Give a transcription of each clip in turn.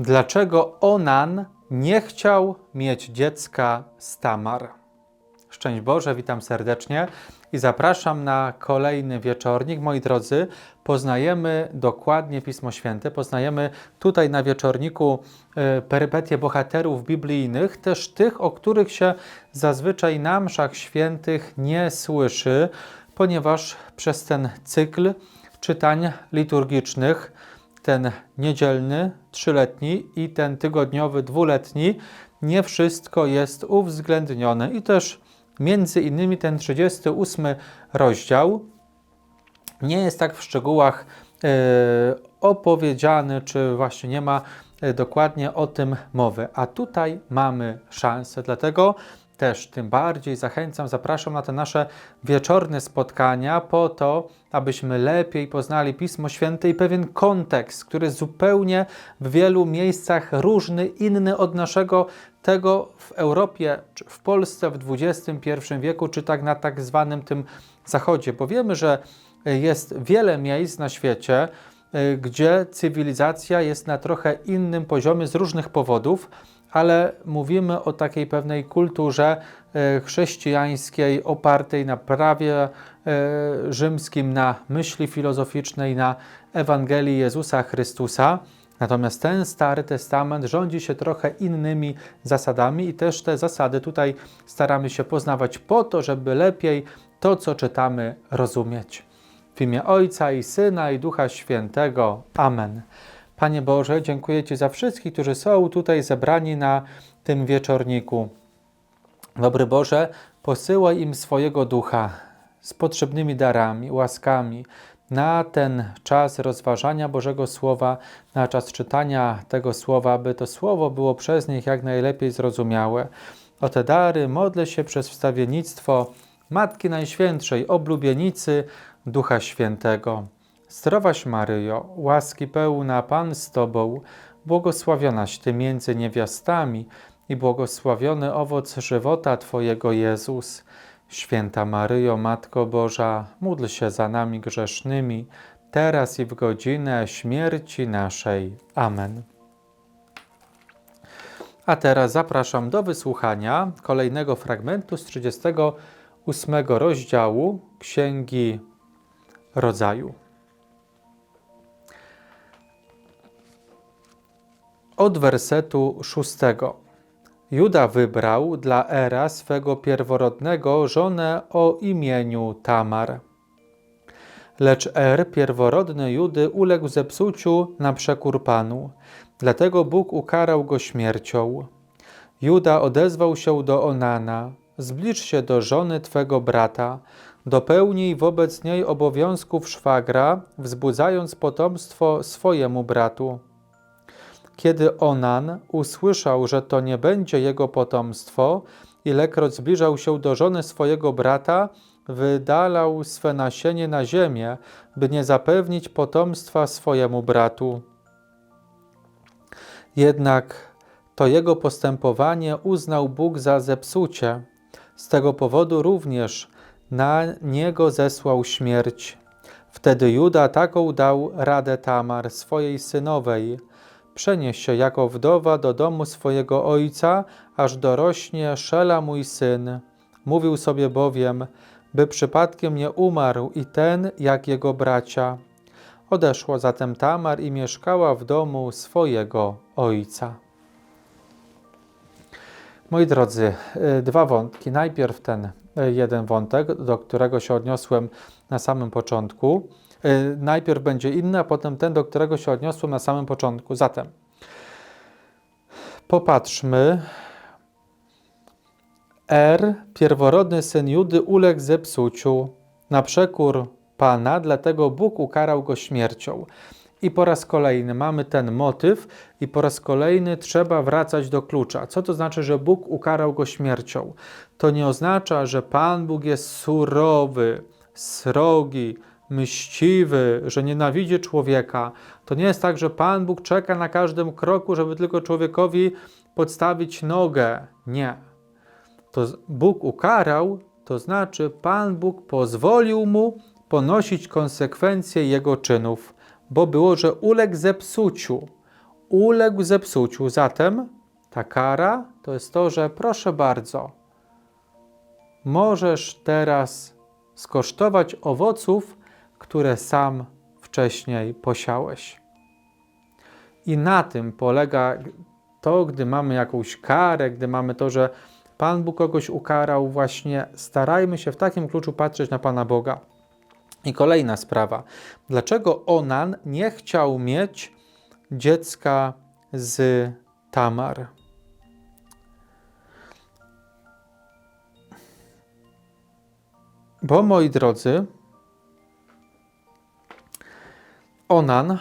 Dlaczego Onan nie chciał mieć dziecka z Tamar? Szczęść Boże, witam serdecznie i zapraszam na kolejny wieczornik. Moi drodzy, poznajemy dokładnie Pismo Święte, poznajemy tutaj na wieczorniku e, perypetie bohaterów biblijnych, też tych, o których się zazwyczaj na mszach świętych nie słyszy, ponieważ przez ten cykl czytań liturgicznych ten niedzielny, trzyletni i ten tygodniowy, dwuletni, nie wszystko jest uwzględnione. I też między innymi ten 38 rozdział nie jest tak w szczegółach e, opowiedziany, czy właśnie nie ma e, dokładnie o tym mowy. A tutaj mamy szansę, dlatego też tym bardziej zachęcam, zapraszam na te nasze wieczorne spotkania po to, abyśmy lepiej poznali Pismo Święte i pewien kontekst, który zupełnie w wielu miejscach różny, inny od naszego tego w Europie, czy w Polsce w XXI wieku, czy tak na tak zwanym tym zachodzie, bo wiemy, że jest wiele miejsc na świecie, y, gdzie cywilizacja jest na trochę innym poziomie z różnych powodów, ale mówimy o takiej pewnej kulturze e, chrześcijańskiej opartej na prawie e, rzymskim, na myśli filozoficznej, na Ewangelii Jezusa Chrystusa. Natomiast ten Stary Testament rządzi się trochę innymi zasadami i też te zasady tutaj staramy się poznawać po to, żeby lepiej to, co czytamy, rozumieć. W imię Ojca i Syna i Ducha Świętego. Amen. Panie Boże, dziękuję Ci za wszystkich, którzy są tutaj zebrani na tym wieczorniku. Dobry Boże, posyłaj im swojego ducha z potrzebnymi darami, łaskami na ten czas rozważania Bożego Słowa, na czas czytania tego Słowa, aby to Słowo było przez nich jak najlepiej zrozumiałe. O te dary modlę się przez wstawiennictwo Matki Najświętszej, oblubienicy Ducha Świętego. Zdrowaś Maryjo, łaski pełna Pan z Tobą, błogosławionaś Ty między niewiastami i błogosławiony owoc żywota Twojego Jezus. Święta Maryjo, Matko Boża, módl się za nami grzesznymi, teraz i w godzinę śmierci naszej. Amen. A teraz zapraszam do wysłuchania kolejnego fragmentu z 38 rozdziału Księgi Rodzaju. Od wersetu szóstego. Juda wybrał dla Era swego pierworodnego żonę o imieniu Tamar. Lecz Er, pierworodny Judy, uległ zepsuciu na przekór Panu, dlatego Bóg ukarał go śmiercią. Juda odezwał się do Onana, zbliż się do żony Twego brata, dopełnij wobec niej obowiązków szwagra, wzbudzając potomstwo swojemu bratu. Kiedy Onan usłyszał, że to nie będzie jego potomstwo, ilekroć zbliżał się do żony swojego brata, wydalał swe nasienie na ziemię, by nie zapewnić potomstwa swojemu bratu. Jednak to jego postępowanie uznał Bóg za zepsucie. Z tego powodu również na niego zesłał śmierć. Wtedy Juda taką dał radę Tamar, swojej synowej – przenieś się jako wdowa do domu swojego ojca, aż dorośnie Szela mój syn. Mówił sobie bowiem, by przypadkiem nie umarł i ten, jak jego bracia. Odeszła zatem Tamar i mieszkała w domu swojego ojca. Moi drodzy, y, dwa wątki. Najpierw ten y, jeden wątek, do którego się odniosłem na samym początku. Y, najpierw będzie inny, a potem ten, do którego się odniosłem na samym początku. Zatem popatrzmy. Er, pierworodny syn Judy, uległ zepsuciu na przekór Pana, dlatego Bóg ukarał go śmiercią. I po raz kolejny mamy ten motyw, i po raz kolejny trzeba wracać do klucza. Co to znaczy, że Bóg ukarał go śmiercią? To nie oznacza, że Pan Bóg jest surowy, srogi, mściwy, że nienawidzi człowieka. To nie jest tak, że Pan Bóg czeka na każdym kroku, żeby tylko człowiekowi podstawić nogę. Nie. To Bóg ukarał, to znaczy Pan Bóg pozwolił mu ponosić konsekwencje jego czynów, bo było, że uległ zepsuciu. uległ zepsuciu. Zatem ta kara to jest to, że proszę bardzo, możesz teraz skosztować owoców, które sam wcześniej posiałeś. I na tym polega to, gdy mamy jakąś karę, gdy mamy to, że Pan Bóg kogoś ukarał, właśnie starajmy się w takim kluczu patrzeć na Pana Boga. I kolejna sprawa. Dlaczego Onan nie chciał mieć dziecka z Tamar? Bo moi drodzy, Onan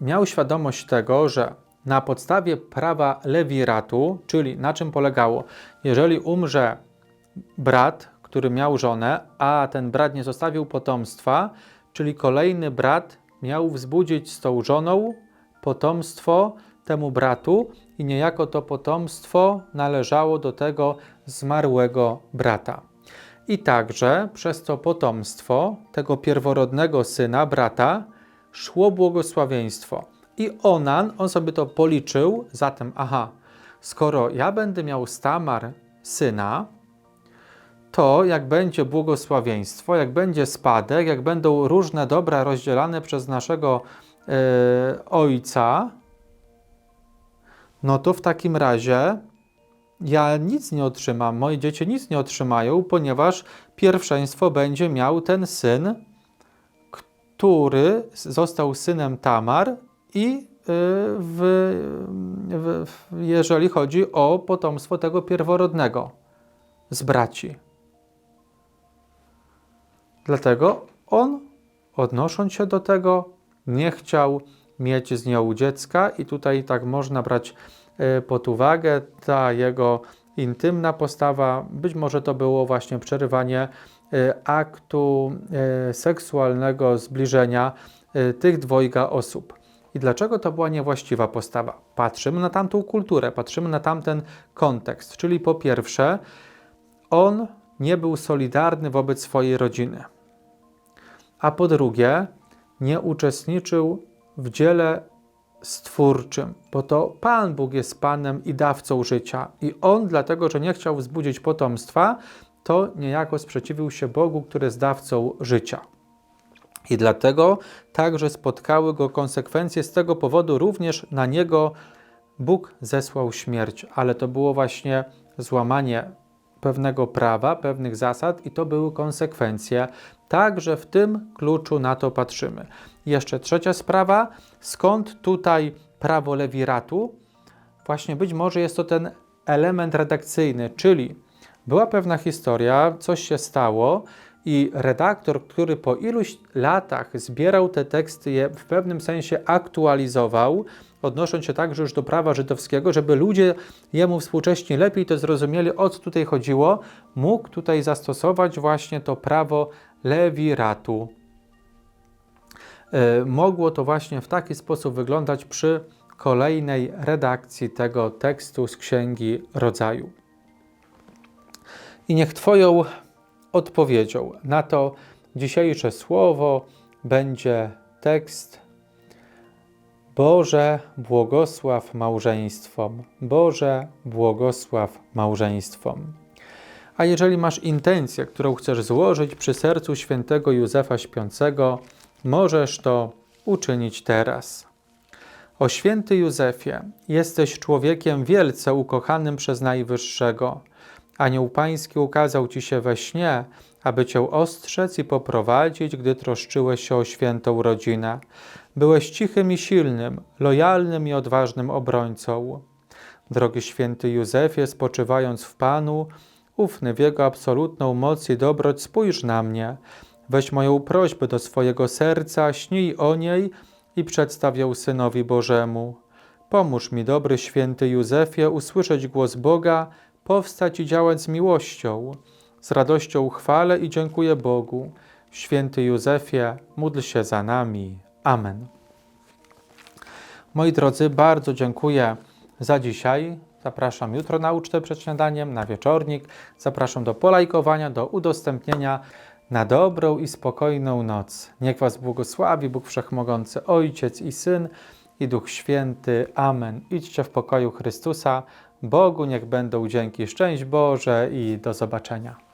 miał świadomość tego, że na podstawie prawa lewiratu, czyli na czym polegało, jeżeli umrze brat, który miał żonę, a ten brat nie zostawił potomstwa, czyli kolejny brat miał wzbudzić z tą żoną potomstwo temu bratu i niejako to potomstwo należało do tego zmarłego brata. I także przez to potomstwo tego pierworodnego syna, brata, szło błogosławieństwo. I Onan, on sobie to policzył, zatem, aha, skoro ja będę miał z Tamar syna, to jak będzie błogosławieństwo, jak będzie spadek, jak będą różne dobra rozdzielane przez naszego e, ojca, no to w takim razie ja nic nie otrzymam, moje dzieci nic nie otrzymają, ponieważ pierwszeństwo będzie miał ten syn, który został synem Tamar i y, w, w, jeżeli chodzi o potomstwo tego pierworodnego z braci. Dlatego on, odnosząc się do tego, nie chciał mieć z nią dziecka, i tutaj tak można brać y, pod uwagę ta jego intymna postawa. Być może to było właśnie przerywanie y, aktu seksualnego zbliżenia tych dwojga osób. I dlaczego to była niewłaściwa postawa? Patrzymy na tamtą kulturę, patrzymy na tamten kontekst. Czyli po pierwsze, on nie był solidarny wobec swojej rodziny. A po drugie, nie uczestniczył w dziele stwórczym, bo to Pan Bóg jest Panem i dawcą życia. I on, dlatego że nie chciał wzbudzić potomstwa, to niejako sprzeciwił się Bogu, który jest dawcą życia. I dlatego także spotkały go konsekwencje. Z tego powodu również na niego Bóg zesłał śmierć, ale to było właśnie złamanie pewnego prawa, pewnych zasad, i to były konsekwencje. Także w tym kluczu na to patrzymy. Jeszcze trzecia sprawa, skąd tutaj prawo lewiratu? Właśnie być może jest to ten element redakcyjny, czyli była pewna historia, coś się stało, i redaktor, który po iluś latach zbierał te teksty, je w pewnym sensie aktualizował, odnosząc się także już do prawa żydowskiego, żeby ludzie jemu współcześnie lepiej to zrozumieli, o co tutaj chodziło, mógł tutaj zastosować właśnie to prawo lewiratu. E, mogło to właśnie w taki sposób wyglądać przy kolejnej redakcji tego tekstu z Księgi Rodzaju. I niech Twoją odpowiedzią na to dzisiejsze słowo będzie tekst Boże, błogosław małżeństwom. Boże, błogosław małżeństwom. A jeżeli masz intencję, którą chcesz złożyć przy sercu świętego Józefa Śpiącego, możesz to uczynić teraz. O święty Józefie, jesteś człowiekiem wielce ukochanym przez Najwyższego. Anioł Pański ukazał Ci się we śnie, aby Cię ostrzec i poprowadzić, gdy troszczyłeś się o świętą rodzinę. Byłeś cichym i silnym, lojalnym i odważnym obrońcą. Drogi święty Józefie, spoczywając w Panu, ufny w Jego absolutną moc i dobroć, spójrz na mnie. Weź moją prośbę do swojego serca, śnij o niej i przedstaw ją Synowi Bożemu. Pomóż mi, dobry święty Józefie, usłyszeć głos Boga, powstać i działać z miłością. Z radością chwalę i dziękuję Bogu. Święty Józefie, módl się za nami. Amen. Moi drodzy, bardzo dziękuję za dzisiaj. Zapraszam jutro na ucztę przed śniadaniem, na wieczornik. Zapraszam do polajkowania, do udostępnienia na dobrą i spokojną noc. Niech Was błogosławi Bóg Wszechmogący, Ojciec i Syn i Duch Święty. Amen. Idźcie w pokoju Chrystusa. Bogu niech będą dzięki. Szczęść Boże i do zobaczenia.